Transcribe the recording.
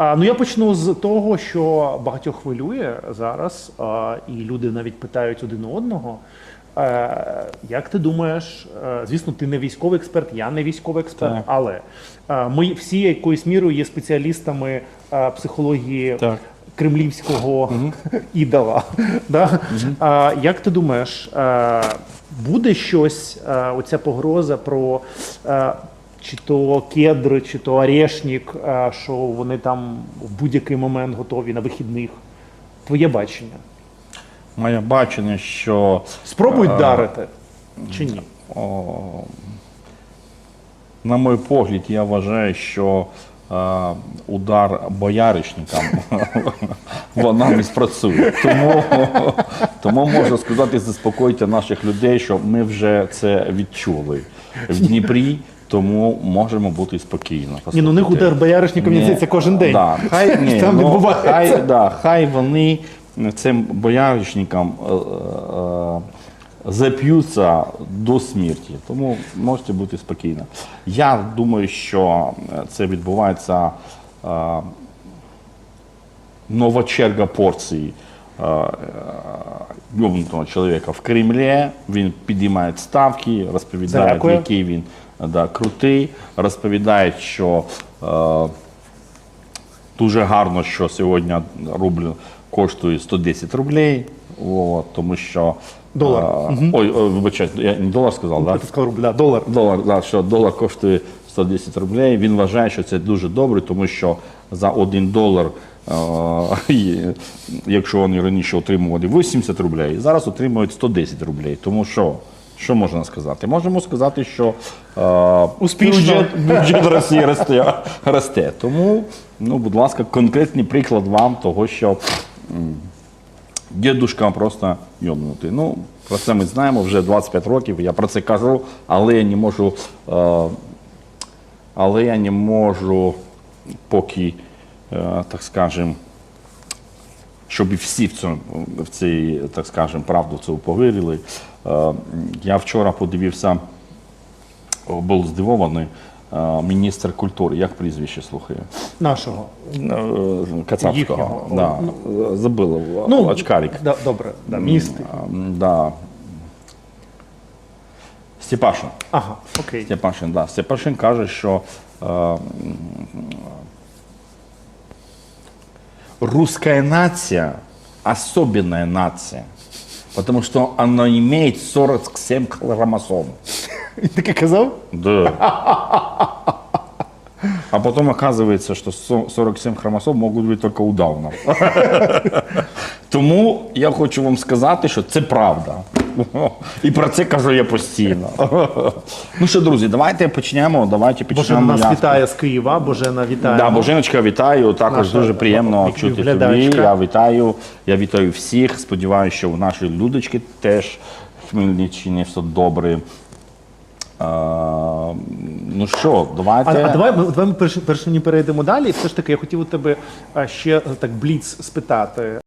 А, ну я почну з того, що багатьох хвилює зараз, і люди навіть питають один одного. Е, як ти думаєш, е, звісно, ти не військовий експерт, я не військовий експерт, Так. але е, ми всі якоюсь мірою є спеціалістами психології Так. кремлівського ідола. Да? Як ти думаєш, буде щось, оця погроза про чи то кедр, чи то орешник, е, що вони там в будь-який момент готові на вихідних? Твоє бачення. Моє бачення, що Спробують Е, дарити чи ні? О, на мій погляд, я вважаю, що е, удар бояришникам вона не спрацює. Тому, тому можу сказати, заспокойте наших людей, що ми вже це відчули в Дніпрі, тому можемо бути спокійно. Ні, ну у них удар бояришником Ні, мені кожен день. Да, хай, ні, Там ну, відбувається. хай, да, хай вони цим бояришникам е, е, зап'ються до смерті. Тому можете бути спокійні. Я думаю, що це відбувається е, нова черга порцій е, е, чоловіка в Кремлі. Він підіймає ставки, розповідає, Дякую. який він да, крутий, розповідає, що е, дуже гарно, що сьогодні рубль коштує 110 рублей. От, тому що Долар. е, Ой, ой, вибачайте, я не долар сказав, так? Ти сказав рубля, долар. Долар, да, що долар коштує 110 рублей. Він вважає, що це дуже добре, тому що за один долар, е, якщо вони раніше отримували 80 рублей, зараз отримують 110 рублей. Тому що, що можна сказати? Можемо сказати, що е, Успішно. бюджет, бюджет Росії росте, росте. Тому, ну, будь ласка, конкретний приклад вам того, що дідушка просто йомнутий. Ну, про це ми знаємо вже 25 років, я про це кажу, але я не можу, е, але я не можу поки, е, так скажем, щоб всі в цьому в цій, так скажем, правду в повірили. Е, я вчора подивився, був здивований. е, Міністр культури, як прізвище слухає? Нашого. Е, Кацапського. Їхнього. Да. Забили. Ну, очкарик. Да, добре, да, міністр. Да. Степашин. Ага, окей. Степашин, да. Степашин каже, що е, русская нация особенная нация, потому что она имеет 47 хромосом. Ты как казав? Да. А потом оказывается, что со- 47 хромосом можуть бути тільки у Дауна. Тому я хочу вам сказати, що це правда. І про це кажу я постійно. Ну що, друзі, давайте почнемо. Давайте Божена нас вітає з Києва. Божена вітає. Да, Боженочка, вітаю. Також Наша дуже приємно чути тобі. Я вітаю. Я вітаю всіх. Сподіваюся, що у нашої людочки теж в Хмельниччині все добре. А, ну що, давайте. А, а давай ми давай ми перш, перш ніж перейдемо далі. Все ж таки, я хотів у тебе ще так бліц спитати.